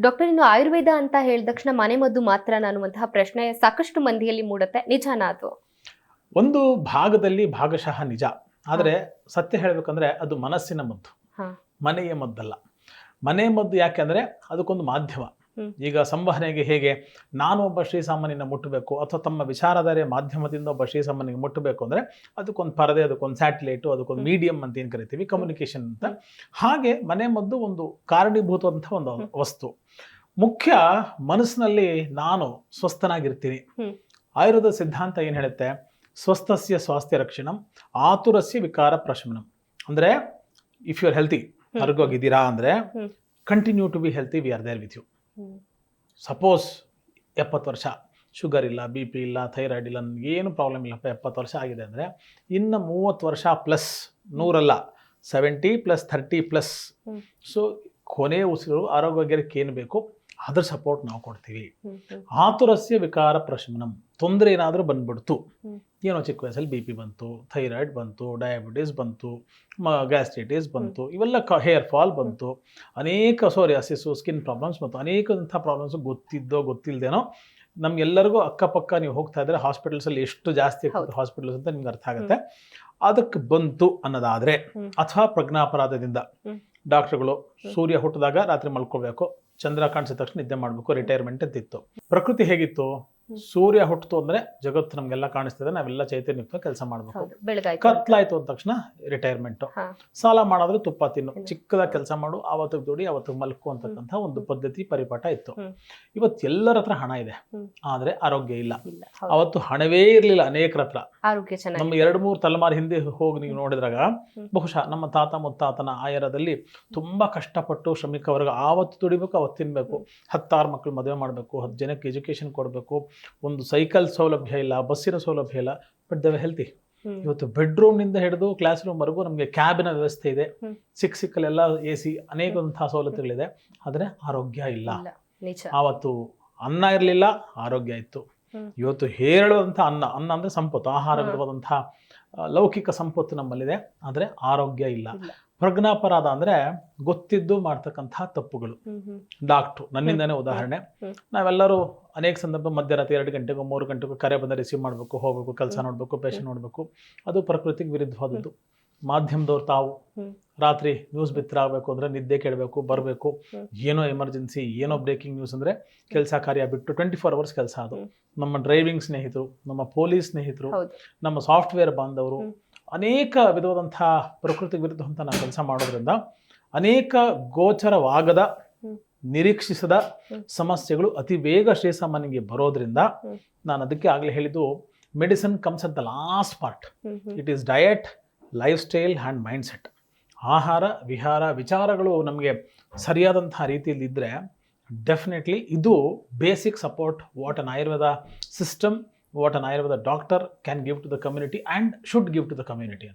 Doctor ಇನ್ನು ಆಯುರ್ವೇದ ಅಂತ ಹೇಳಿದ ತಕ್ಷಣ ಮನೆಮದ್ದು ಮಾತ್ರ ಅನ್ನುವಂತಹ ಪ್ರಶ್ನೆ ಸಾಕಷ್ಟು ಮಂದಿಯಲ್ಲಿ ಮೂಡುತ್ತೆ. ನಿಜಾನ ಅದು? ಒಂದು ಭಾಗದಲ್ಲಿ ಭಾಗಶಃ ನಿಜ. ಆದರೆ ಸತ್ಯ ಹೇಳಬೇಕಂದ್ರೆ ಅದು ಮನಸ್ಸಿನ ಮದ್ದು. ಮನೆಯ ಮದ್ದಲ್ಲ. ಮನೆ ಮದ್ದು ಯಾಕೆಂದ್ರೆ ಅದಕ್ಕೊಂದು ಮಾಧ್ಯಮ. ಈಗ ಸಂವಹನೆಗೆ ಹೇಗೆ ನಾನು ಒಬ್ಬ ಶ್ರೀಸಾಮಾನ್ಯನ ಮುಟ್ಟಬೇಕು ಅಥವಾ ತಮ್ಮ ವಿಚಾರಧಾರೆ ಮಾಧ್ಯಮದಿಂದ ಒಬ್ಬ ಶ್ರೀಸಾಮಾನ್ಯನಿಗೆ ಮುಟ್ಟಬೇಕು ಅಂದ್ರೆ ಅದಕ್ಕೊಂದು ಪರದೆ ಅದಕ್ಕೊಂದು ಸ್ಯಾಟಲೈಟು ಅದಕ್ಕೊಂದು. ಮೀಡಿಯಂ ಅಂತ ಏನು ಕರಿತೀವಿ? ಕಮ್ಯುನಿಕೇಶನ್ ಅಂತ. ಹಾಗೆ ಮನೆ ಮದ್ದು ಒಂದು ಕಾರಣೀಭೂತವಂಥ ಒಂದು ವಸ್ತು. ಮುಖ್ಯ ಮನಸ್ಸಿನಲ್ಲಿ ನಾನು ಸ್ವಸ್ಥನಾಗಿರ್ತೀನಿ. ಆಯುರ್ವೇದ ಸಿದ್ಧಾಂತ ಏನು ಹೇಳುತ್ತೆ? ಸ್ವಸ್ಥಸ್ಯ ಸ್ವಾಸ್ಥ್ಯ ರಕ್ಷಣಂ ಆತುರಸ್ಯ ವಿಕಾರ ಪ್ರಶಮನಂ. ಅಂದರೆ ಇಫ್ ಯು ಆರ್ ಹೆಲ್ತಿ. ಆರೋಗ್ಯವಾಗಿದ್ದೀರಾ ಅಂದರೆ continue to be healthy we are there with you suppose ಎಪ್ಪತ್ತು ವರ್ಷ ಶುಗರ್ ಇಲ್ಲ ಬಿ ಪಿ ಇಲ್ಲ ಥೈರಾಯ್ಡ್ ಇಲ್ಲ ನನಗೆ ಏನು ಪ್ರಾಬ್ಲಮ್ ಇಲ್ಲಪ್ಪ ಎಪ್ಪತ್ತು ವರ್ಷ ಆಗಿದೆ ಅಂದರೆ ಇನ್ನು ಮೂವತ್ತು ವರ್ಷ plus ನೂರಲ್ಲ seventy plus thirty plus. So ಕೊನೆ ಉಸಿರು ಆರೋಗ್ಯಕ್ಕೆ ಏನು ಬೇಕು ಅದ್ರ ಸಪೋರ್ಟ್ ನಾವು ಕೊಡ್ತೀವಿ. ಆತುರಸ್ಯ ವಿಕಾರ ಪ್ರಶಮನಂ. ತೊಂದರೆ ಏನಾದರೂ ಬಂದ್ಬಿಡ್ತು. ಏನೋ ಚಿಕ್ಕ ವಯಸ್ಸಲ್ಲಿ ಬಿ ಪಿ ಬಂತು ಥೈರಾಯ್ಡ್ ಬಂತು ಡಯಾಬಿಟೀಸ್ ಬಂತು ಮ ಗ್ಯಾಸ್ಟ್ರೈಟಿಸ್ ಬಂತು ಇವೆಲ್ಲ ಕ ಹೇರ್ ಫಾಲ್ ಬಂತು. ಅನೇಕ ಸೋರಿಯಾಸಿಸು ಸ್ಕಿನ್ ಪ್ರಾಬ್ಲಮ್ಸ್ ಬಂತು. ಅನೇಕಂಥ ಪ್ರಾಬ್ಲಮ್ಸ್ ಗೊತ್ತಿದ್ದೋ ಗೊತ್ತಿಲ್ಲದೇನೋ ನಮ್ಗೆಲ್ಲರಿಗೂ ಅಕ್ಕಪಕ್ಕ ನೀವು ಹೋಗ್ತಾ ಇದ್ರೆ ಹಾಸ್ಪಿಟಲ್ಸಲ್ಲಿ ಎಷ್ಟು ಜಾಸ್ತಿ. ಹಾಸ್ಪಿಟಲ್ಸ್ ಅಂತ ನಿಮ್ಗೆ ಅರ್ಥ ಆಗುತ್ತೆ. ಅದಕ್ಕೆ ಬಂತು ಅನ್ನೋದಾದರೆ. ಅಥವಾ ಪ್ರಜ್ಞಾಪರಾಧದಿಂದ. ಡಾಕ್ಟ್ರುಗಳು ಸೂರ್ಯ ಹುಟ್ಟಿದಾಗ ರಾತ್ರಿ ಮಲ್ಕೋಬೇಕು ಚಂದ್ರ ಕಾಣಿಸಿದ ತಕ್ಷಣ ನಿದ್ದೆ ಮಾಡಬೇಕು ರಿಟೈರ್ಮೆಂಟ್ ಅಂತಿತ್ತು ಪ್ರಕೃತಿ ಹೇಗಿತ್ತು. ಸೂರ್ಯ ಹುಟ್ಟಿತು ಅಂದ್ರೆ ಜಗತ್ತು ನಮ್ಗೆಲ್ಲ ಕಾಣಿಸ್ತದೆ ನಾವೆಲ್ಲ ಚೈತನ್ಯಯುಕ್ತ ಕೆಲಸ ಮಾಡ್ಬೇಕು. ಬೆಳಗಾಯ್ತು. ಕತ್ಲಾಯ್ತು ಅಂದ ತಕ್ಷಣ ರಿಟೈರ್ಮೆಂಟ್ ಸಾಲ ಮಾಡಿದ್ರೆ ತುಪ್ಪ ತಿನ್ನು. ಚಿಕ್ಕದ ಚಿಕ್ಕದಾಗಿ ಕೆಲಸ ಮಾಡು ಅವತ್ತು ದುಡಿ ಅವತ್ತು ಮಲ್ಕು ಅಂತಕ್ಕಂಥ ಒಂದು ಪದ್ಧತಿ ಪರಿಪಾಠ ಇತ್ತು. ಇವತ್ತು ಎಲ್ಲರ ಹತ್ರ ಹಣ ಇದೆ. ಆದ್ರೆ ಆರೋಗ್ಯ ಇಲ್ಲ. ಅವತ್ತು ಹಣವೇ ಇರಲಿಲ್ಲ ಅನೇಕರ ಹತ್ರ. ನಮ್ಮ ಎರಡು ಮೂರು ತಲೆಮಾರು ಹಿಂದೆ ಹೋಗಿ ನೀವು ನೋಡಿದ್ರಾಗ ಬಹುಶಃ ನಮ್ಮ ತಾತ ಮುತ್ತಾತನ ಆಯರದಲ್ಲಿ ತುಂಬಾ ಕಷ್ಟಪಟ್ಟು ಶ್ರಮಿಕ ವರ್ಗ ಆವತ್ತು ದುಡಿಬೇಕು ಅವತ್ತು ತಿನ್ಬೇಕು. ಹತ್ತಾರು ಮಕ್ಕಳು ಮದುವೆ ಮಾಡಬೇಕು ಹತ್ತು ಜನಕ್ಕೆ ಎಜುಕೇಶನ್ ಕೊಡಬೇಕು ಒಂದು ಸೈಕಲ್ ಸೌಲಭ್ಯ ಇಲ್ಲ ಬಸ್ಸಿನ ಸೌಲಭ್ಯ ಇಲ್ಲ ಬಟ್ ದವೆ ಹೆಲ್ತಿ ಇವತ್ತು ಬೆಡ್ರೂಮ್ನಿಂದ ಹಿಡಿದು ಕ್ಲಾಸ್ ರೂಮ್ವರೆಗೂ ನಮಗೆ ಕ್ಯಾಬಿನ ವ್ಯವಸ್ಥೆ ಇದೆ. ಸಿಕ್ಕ ಸಿಕ್ ಎಲ್ಲ ಎ ಸಿ ಅನೇಕಂತಹ ಸವಲತ್ತುಗಳಿದೆ. ಆದರೆ ಆರೋಗ್ಯ ಇಲ್ಲ. ಆವತ್ತು ಅನ್ನ ಇರಲಿಲ್ಲ ಆರೋಗ್ಯ ಇತ್ತು. ಇವತ್ತು ಹೇರಳುವಂಥ ಅನ್ನ ಅನ್ನ ಅಂದರೆ ಸಂಪತ್ತು ಆಹಾರವಿರುವಂತಹ ಲೌಕಿಕ ಸಂಪತ್ತು ನಮ್ಮಲ್ಲಿದೆ. ಆದರೆ ಆರೋಗ್ಯ ಇಲ್ಲ. ಪ್ರಜ್ಞಾಪರಾಧ ಅಂದ್ರೆ ಗೊತ್ತಿದ್ದು ಮಾಡ್ತಕ್ಕಂತಹ ತಪ್ಪುಗಳು. ಡಾಕ್ಟ್ರು ನನ್ನಿಂದನೇ ಉದಾಹರಣೆ. ನಾವೆಲ್ಲರೂ ಅನೇಕ ಸಂದರ್ಭ ಮಧ್ಯರಾತ್ರಿ ಎರಡು ಗಂಟೆಗೂ ಮೂರು ಗಂಟೆಗೂ ಕರೆ ಬಂದ ರಿಸೀವ್ ಮಾಡಬೇಕು ಹೋಗಬೇಕು ಕೆಲಸ. ನೋಡಬೇಕು ಪೇಷಂಟ್ ನೋಡಬೇಕು. ಅದು ಪ್ರಕೃತಿಗೆ ವಿರುದ್ಧವಾದದ್ದು. ಮಾಧ್ಯಮದವ್ರು ತಾವು ರಾತ್ರಿ ನ್ಯೂಸ್ ಬಿತ್ತರ ಆಗಬೇಕು ಅಂದರೆ ನಿದ್ದೆ ಕೇಳಬೇಕು ಬರಬೇಕು. ಏನೋ ಎಮರ್ಜೆನ್ಸಿ ಏನೋ ಬ್ರೇಕಿಂಗ್ ನ್ಯೂಸ್ ಅಂದ್ರೆ ಕೆಲಸ ಕಾರ್ಯ ಬಿಟ್ಟು ಟ್ವೆಂಟಿ ಫೋರ್ ಅವರ್ಸ್ ಕೆಲಸ ಅದು. ನಮ್ಮ ಡ್ರೈವಿಂಗ್ ಸ್ನೇಹಿತರು ನಮ್ಮ ಪೊಲೀಸ್ ಸ್ನೇಹಿತರು ನಮ್ಮ ಸಾಫ್ಟ್ವೇರ್ ಬಾಂಧವರು. ಅನೇಕ ವಿಧವಾದಂಥ ಪ್ರಕೃತಿ ವಿರುದ್ಧವಂತ ನಾವು ಕೆಲಸ ಮಾಡೋದ್ರಿಂದ ಅನೇಕ ಗೋಚರವಾಗದ. ನಿರೀಕ್ಷಿಸದ ಸಮಸ್ಯೆಗಳು ಅತಿ ಬೇಗ ಶ್ರೀಸಾಮಾನ್ಯನಿಗೆ ಬರೋದ್ರಿಂದ ನಾನು ಅದಕ್ಕೆ ಆಗಲೇ ಹೇಳಿದ್ದು medicine comes at the last part. It is diet lifestyle and mindset ಆಹಾರ ವಿಹಾರ ವಿಚಾರಗಳು ನಮಗೆ ಸರಿಯಾದಂತಹ ರೀತಿಯಲ್ಲಿ ಇದ್ದರೆ ಡೆಫಿನೆಟ್ಲಿ ಇದು basic support what an Ayurveda system what an Ayurveda doctor can give to the community and should give to the community.